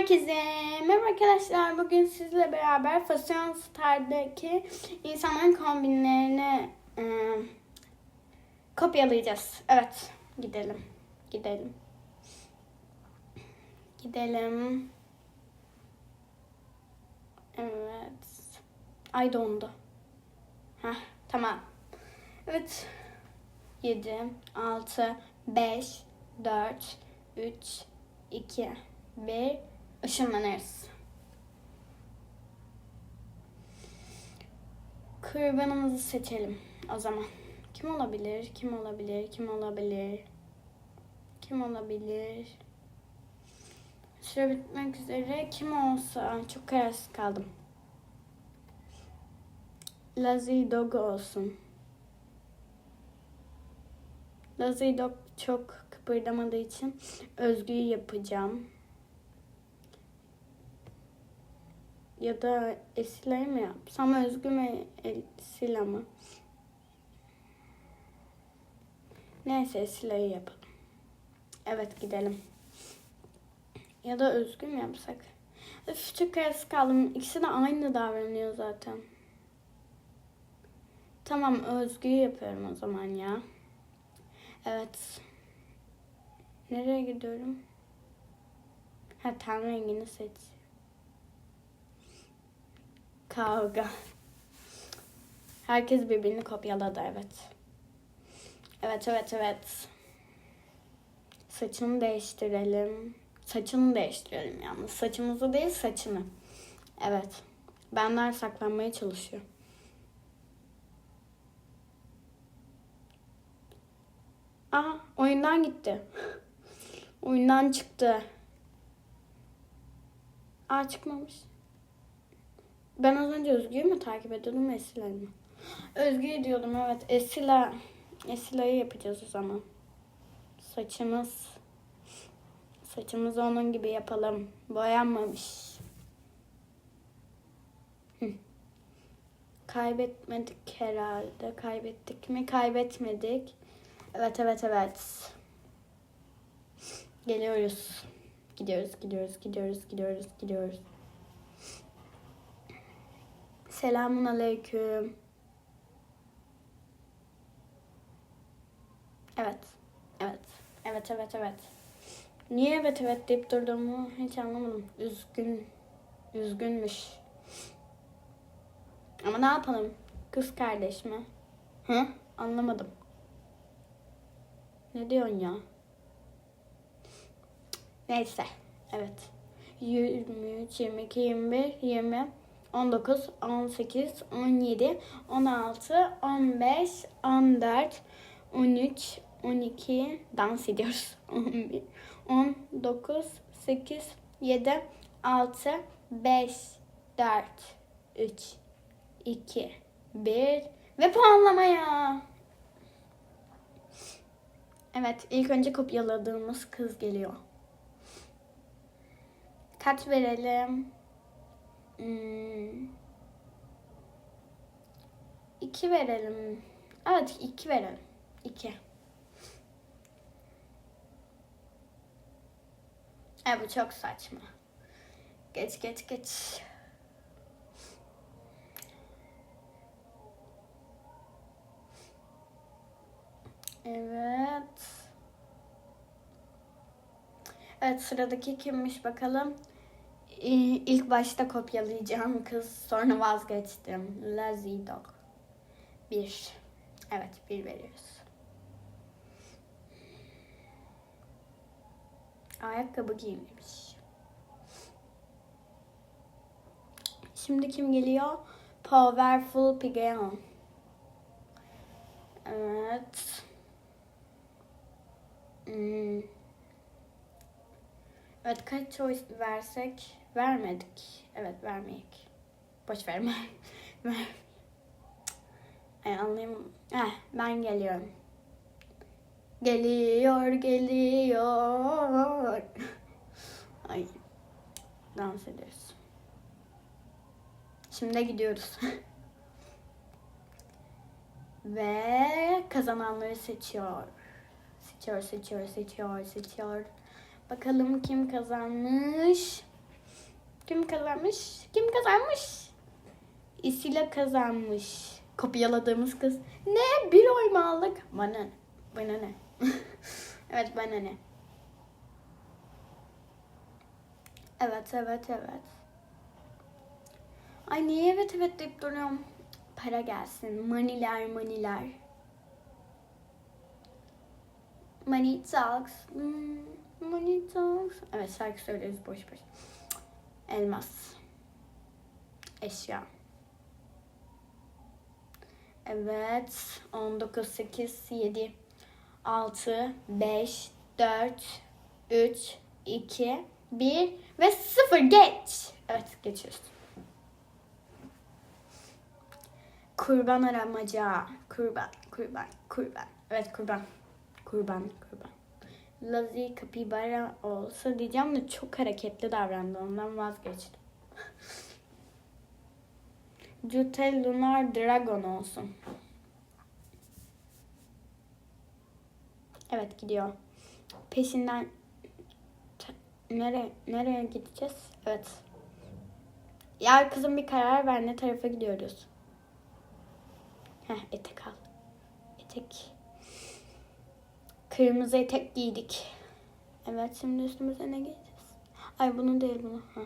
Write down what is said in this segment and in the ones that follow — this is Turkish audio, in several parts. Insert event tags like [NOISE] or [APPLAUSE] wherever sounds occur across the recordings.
Herkese merhaba arkadaşlar. Bugün sizle beraber Fashion Star'daki insanların kombinlerini e, kopyalayacağız. Evet, gidelim. Gidelim. Gidelim. Evet. Ay dondu. Heh, tamam. Evet. 7, 6, 5, 4, 3, 2, 1. Işınlanırız. Kurbanımızı seçelim o zaman. Kim olabilir? Kim olabilir? Kim olabilir? Kim olabilir? Süre bitmek üzere. Kim olsa? Çok kararsız kaldım. Lazy Dog olsun. Lazy Dog çok kıpırdamadığı için Özgü'yü yapacağım. Ya da Esile'yi mi yapsam? Özgü mü Esila mı? Neyse Esile'yi yapalım. Evet gidelim. Ya da Özgü mü yapsak? Öf çok kararsız kaldım. İkisi de aynı davranıyor zaten. Tamam Özgü'yü yapıyorum o zaman ya. Evet. Nereye gidiyorum? Ha ten rengini seç. Kavga. Herkes birbirini kopyaladı evet. Evet evet evet. Saçını değiştirelim. Saçını değiştirelim yalnız. Saçımızı değil saçını. Evet. Benler saklanmaya çalışıyor. Aa oyundan gitti. oyundan çıktı. Aa çıkmamış. Ben az önce Özgü'yü mü takip ediyordum Esile'yi mi? Özgü'yü diyordum evet. Esila. Esila'yı yapacağız o zaman. Saçımız. Saçımızı onun gibi yapalım. Boyanmamış. Kaybetmedik herhalde. Kaybettik mi? Kaybetmedik. Evet evet evet. Geliyoruz. Gidiyoruz, gidiyoruz, gidiyoruz, gidiyoruz, gidiyoruz. Selamun aleyküm. Evet. Evet. Evet, evet, evet. Niye evet evet deyip durduğumu hiç anlamadım. Üzgün. Üzgünmüş. Ama ne yapalım? Kız kardeş mi? Hı? Anlamadım. Ne diyorsun ya? Neyse. Evet. 23, 22, 21, 20, 19, 18, 17, 16, 15, 14, 13, 12 dans ediyoruz. 11, 19, 8, 7, 6, 5, 4, 3, 2, 1 ve puanlamaya. Evet, ilk önce kopyaladığımız kız geliyor. Kaç verelim? Hmm. Verelim. Evet, iki verelim. İki. E bu çok saçma. Geç geç geç. Evet. Evet sıradaki kimmiş bakalım. İlk başta kopyalayacağım kız sonra vazgeçtim. Lazy Dog. Bir. Evet bir veriyoruz. Ayakkabı giymemiş. Şimdi kim geliyor? Powerful Pigeon. Evet. Hmm. Evet kaç choice versek vermedik. Evet vermeyek. Boş verme. [LAUGHS] Ver. Ay anlayayım. Eh, ben geliyorum. Geliyor, geliyor. [LAUGHS] Ay. Dans ediyoruz. Şimdi gidiyoruz. [LAUGHS] Ve kazananları seçiyor. Seçiyor, seçiyor, seçiyor, seçiyor. Bakalım kim kazanmış. Kim kazanmış? Kim kazanmış? İsila kazanmış. Kopyaladığımız kız. Ne? Bir oy mu aldık? Bana ne? Bana ne? [LAUGHS] evet bana ne? Evet evet evet. Ay niye evet evet deyip duruyorum? Para gelsin. Maniler maniler. Money talks. Hmm, money talks. Evet şarkı söylüyoruz boş boş. Elmas. Eşya. Evet. 19, 8, 7, 6, 5, 4, 3, 2, 1 ve 0. Geç. Evet geçiyoruz. Kurban aramaca. Kurban, kurban, kurban. Evet kurban. Kurban, kurban. Lazi kapibara olsa diyeceğim de çok hareketli davrandı. Ondan vazgeçtim. [LAUGHS] Jute Lunar Dragon olsun. Evet gidiyor. Peşinden nereye nereye gideceğiz? Evet. Ya kızım bir karar ver ne tarafa gidiyoruz? Heh etek al. Etek. Kırmızı etek giydik. Evet şimdi üstümüze ne giyeceğiz? Ay bunu değil bunu. Ha.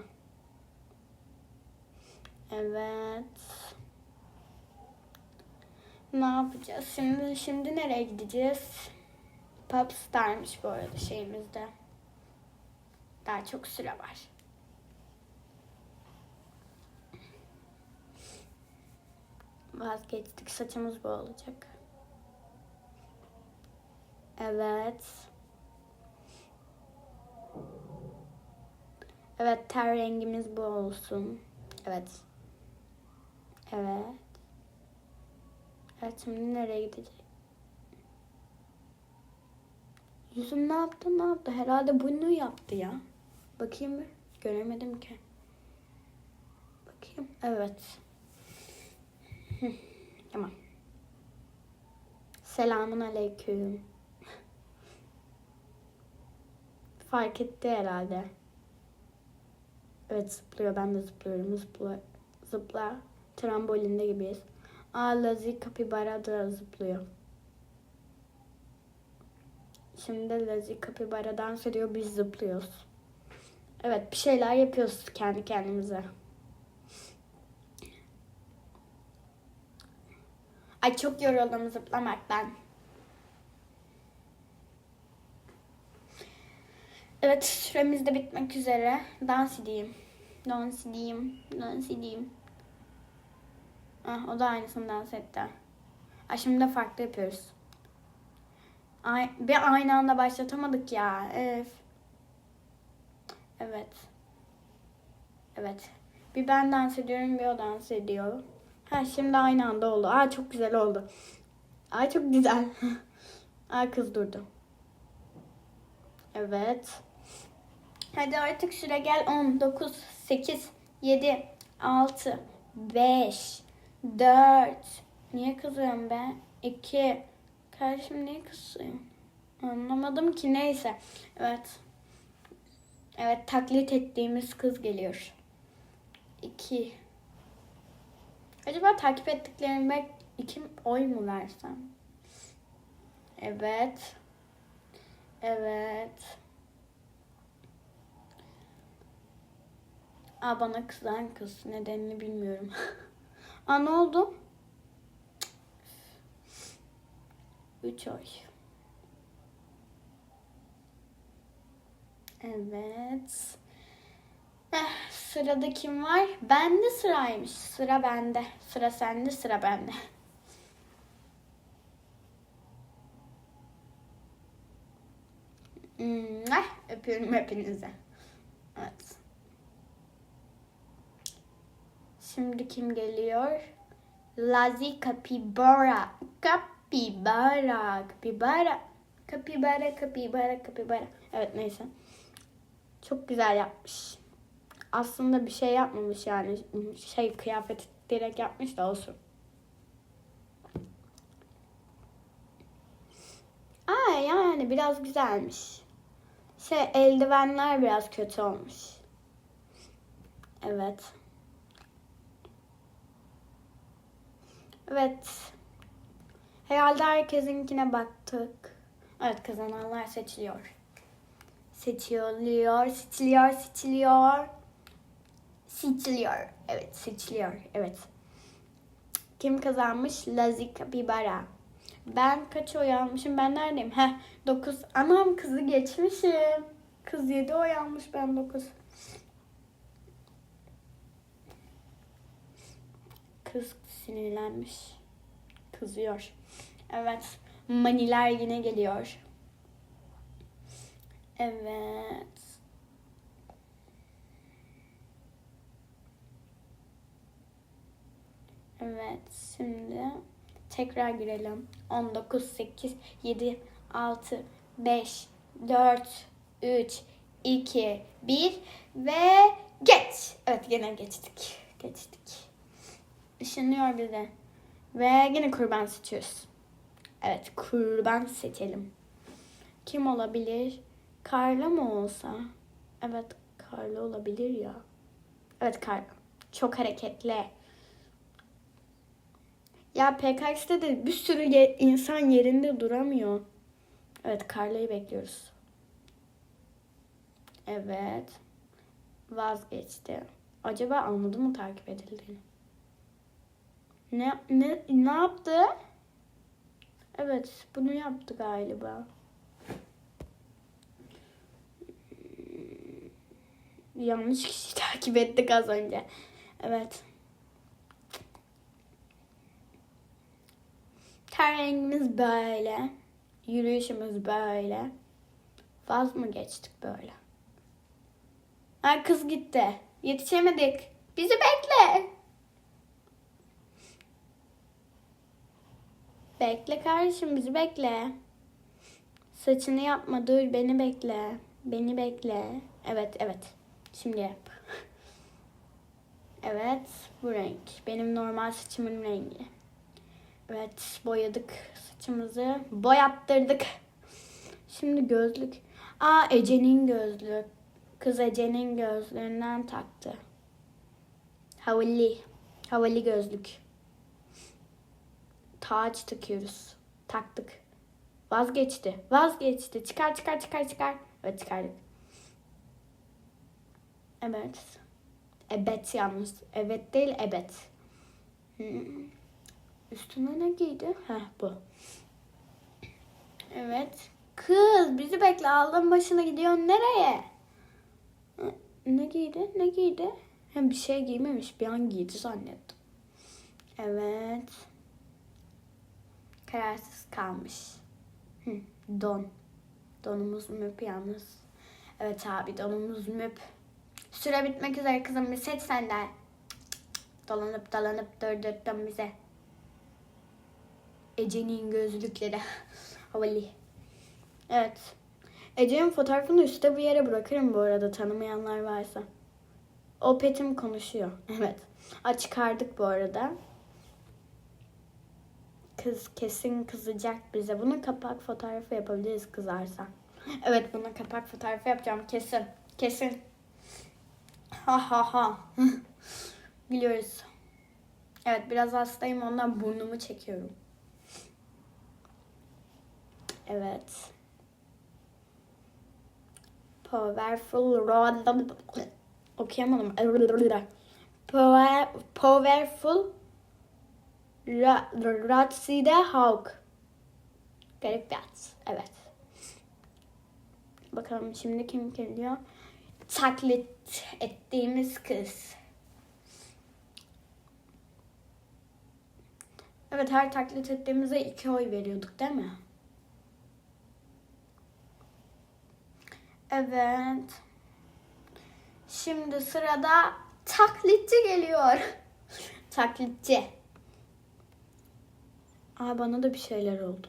Evet. Ne yapacağız? Şimdi şimdi nereye gideceğiz? Popstar'mış bu arada şeyimizde. Daha çok süre var. Vazgeçtik. Saçımız bu olacak. Evet. Evet ter rengimiz bu olsun. Evet. Evet. Evet şimdi nereye gidecek? Yüzüm ne yaptı ne yaptı? Herhalde bunu yaptı ya. Bakayım bir. Göremedim ki. Bakayım. Evet. Tamam. Selamun aleyküm. Fark etti herhalde. Evet zıplıyor. Ben de zıplıyorum. Zıpla. Zıpla. Trambolinde gibiyiz. Aa Lazi Kapibara da zıplıyor. Şimdi Lazi Kapibara dans ediyor. Biz zıplıyoruz. Evet bir şeyler yapıyoruz kendi kendimize. Ay çok yoruldum zıplamaktan. Evet süremiz de bitmek üzere. Dans edeyim. Dans edeyim. Dans edeyim. Ah, o da aynısını dans etti. Ay şimdi de farklı yapıyoruz. Ay, bir aynı anda başlatamadık ya. Evet. Evet. Evet. Bir ben dans ediyorum bir o dans ediyor. Ha şimdi aynı anda oldu. Aa çok güzel oldu. Ay çok güzel. [LAUGHS] Aa kız durdu. Evet. Hadi artık süre gel. 10, 9, 8, 7, 6, 5, 4. Niye kızıyorum ben? 2. Kardeşim niye kızıyorsun? Anlamadım ki neyse. Evet. Evet taklit ettiğimiz kız geliyor. 2. Acaba takip ettiklerime iki oy mu versem? Evet. Evet. Aa bana kızan kız. Nedenini bilmiyorum. [LAUGHS] Aa ne oldu? Üç oy. Evet. Eh, sırada kim var? Bende sıraymış. Sıra bende. Sıra sende, sıra bende. Mwah! Öpüyorum hepinize. Evet. Şimdi kim geliyor? Lazi Capybara. Capybara. Capybara. Capybara, capybara, capybara. Evet neyse. Çok güzel yapmış. Aslında bir şey yapmamış yani. Şey kıyafet direkt yapmış da olsun. Aa yani biraz güzelmiş. Şey eldivenler biraz kötü olmuş. Evet. Evet. Herhalde herkesinkine baktık. Evet kazananlar seçiliyor. Seçiliyor, seçiliyor, seçiliyor. Seçiliyor. Evet seçiliyor. Evet. Kim kazanmış? Lazik Bibara. Ben kaç oy almışım? Ben neredeyim? Heh 9. Anam kızı geçmişim. Kız 7 oy almış ben 9. Kız sinirlenmiş. Kızıyor. Evet. Maniler yine geliyor. Evet. Evet. Şimdi tekrar girelim. 19, 8, 7, 6, 5, 4, 3, 2, 1 ve geç. Evet yine geçtik. Geçtik. Işınlıyor bize. Ve yine kurban seçiyoruz. Evet kurban seçelim. Kim olabilir? Karla mı olsa? Evet Karla olabilir ya. Evet Karla. Çok hareketli. Ya PKX'de de bir sürü ye- insan yerinde duramıyor. Evet Karla'yı bekliyoruz. Evet. Vazgeçti. Acaba anladı mı takip edildiğini? Ne ne ne yaptı? Evet, bunu yaptı galiba. Yanlış kişi [LAUGHS] takip ettik az önce. Evet. Ten rengimiz böyle. Yürüyüşümüz böyle. Vaz mı geçtik böyle? Ha kız gitti. Yetişemedik. Bizi bekle. Bekle kardeşim bizi bekle. Saçını yapma dur beni bekle. Beni bekle. Evet evet. Şimdi yap. Evet bu renk. Benim normal saçımın rengi. Evet boyadık saçımızı. Boyattırdık. Şimdi gözlük. Aa Ece'nin gözlüğü. Kız Ece'nin gözlüğünden taktı. Havalı. Havalı gözlük. Taç takıyoruz. Taktık. Vazgeçti. Vazgeçti. Çıkar çıkar çıkar çıkar. Evet çıkardık. Evet. Evet yalnız. Evet değil evet. Hmm. Üstüne ne giydi? Heh bu. Evet. Kız bizi bekle. Aldın başına gidiyorsun nereye? Ne giydi? Ne giydi? Hem bir şey giymemiş. Bir an giydi zannettim. Evet. Kararsız kalmış. Don. Donumuz müp yalnız. Evet abi donumuz müp. Süre bitmek üzere kızım bir seç senden. Dolanıp dolanıp durdurttun bize. Ece'nin gözlükleri. [LAUGHS] Havalı. Evet. Ece'nin fotoğrafını üstte bir yere bırakırım bu arada tanımayanlar varsa. O petim konuşuyor. [LAUGHS] Evet. Aa, çıkardık bu arada. Kız kesin kızacak bize. Bunun kapak fotoğrafı yapabiliriz kızarsa. Evet bunun kapak fotoğrafı yapacağım kesin. Kesin. Ha ha ha. [LAUGHS] Biliyoruz. Evet biraz hastayım ondan burnumu çekiyorum. Evet. Powerful rod okuyamadım. [LAUGHS] Power, powerful Ra- Ratside Hawk. Garip bir at. Evet. Bakalım şimdi kim geliyor? Taklit ettiğimiz kız. Evet her taklit ettiğimize iki oy veriyorduk değil mi? Evet. Şimdi sırada taklitçi geliyor. [LAUGHS] taklitçi. Ay bana da bir şeyler oldu.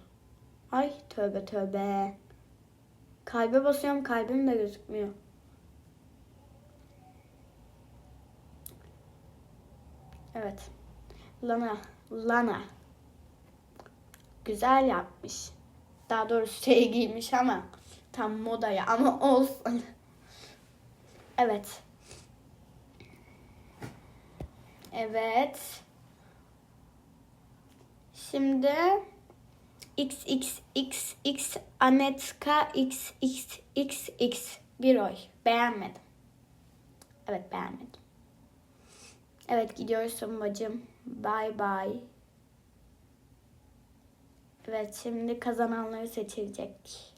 Ay tövbe tövbe. Kalbe basıyorum kalbim de gözükmüyor. Evet. Lana. Lana. Güzel yapmış. Daha doğrusu şey giymiş ama tam modaya ama olsun. Evet. Evet. Şimdi x x x x Anetka x x x x bir oy. Beğenmedim. Evet beğenmedim. Evet gidiyorsun bacım. Bye bye. Evet şimdi kazananları seçilecek.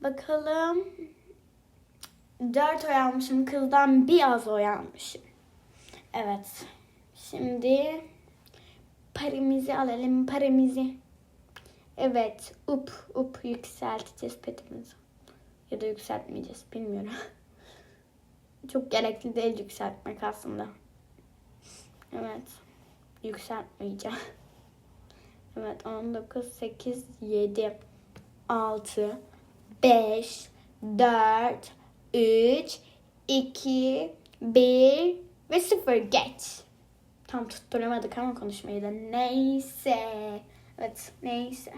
Bakalım. 4 oy almışım. Kızdan bir az oy almışım. Evet. Şimdi paramızı alalım. Paramızı. Evet. Up up yükselteceğiz petimizi. Ya da yükseltmeyeceğiz. Bilmiyorum. [LAUGHS] Çok gerekli değil yükseltmek aslında. Evet. Yükseltmeyeceğim. [LAUGHS] Evet 19, 8, 7, 6, 5, 4, 3, 2, 1 ve 0 geç. Tam tutturamadık ama konuşmayı da. Neyse. Evet neyse.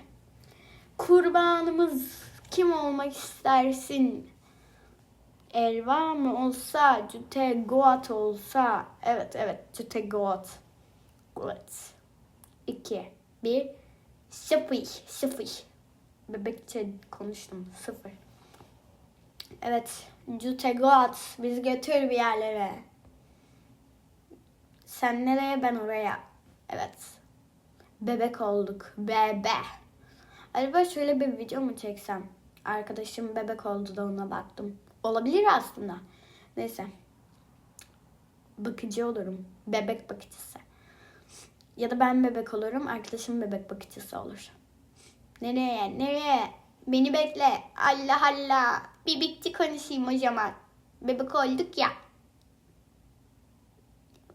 Kurbanımız kim olmak istersin? Elva mı olsa, Cüte Goat olsa. Evet evet Cüte Goat. Goat. 2, 1, 0, 0. Bebekçe konuştum. 0. Evet. Cüte Goat. Bizi götür bir yerlere. Sen nereye ben oraya. Evet. Bebek olduk. Bebe. Acaba şöyle bir video mu çeksem? Arkadaşım bebek oldu da ona baktım. Olabilir aslında. Neyse. Bakıcı olurum. Bebek bakıcısı. Ya da ben bebek olurum. Arkadaşım bebek bakıcısı olur. Nereye? Nereye? Beni bekle. Allah Allah. Bir bitti konuşayım o zaman. Bebek olduk ya.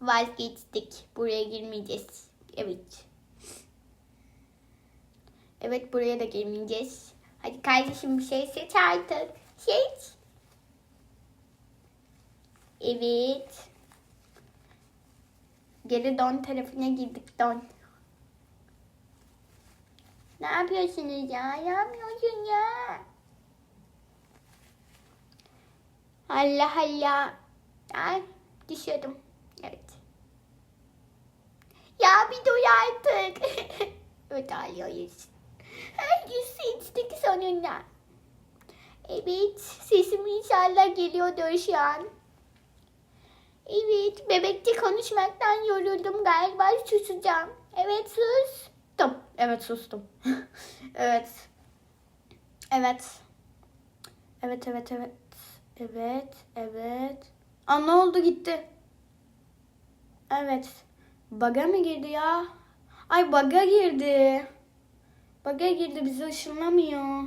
Vazgeçtik. Buraya girmeyeceğiz. Evet. Evet buraya da girmeyeceğiz. Hadi kardeşim bir şey seç artık. Seç. Evet. Geri don tarafına girdik don. Ne yapıyorsunuz ya? Ne yapıyorsun ya? Allah Allah. Ay düşüyordum. Ya bir dur artık. [LAUGHS] evet ağlıyoruz. Herkes seçtik sonunda. Evet sesim inşallah geliyordur şu an. Evet bebekte konuşmaktan yoruldum galiba susacağım. Evet sustum. Evet sustum. [LAUGHS] evet. Evet. Evet evet evet. Evet evet. Aa ne oldu gitti. Evet. Baga mı girdi ya? Ay baga girdi. Baga girdi bizi ışınlamıyor.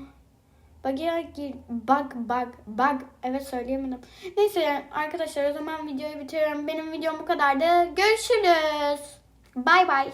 Bug'a gir, bug, bug, bug. Evet söyleyemedim. Neyse arkadaşlar o zaman videoyu bitiriyorum. Benim videom bu kadardı. Görüşürüz. Bay bay.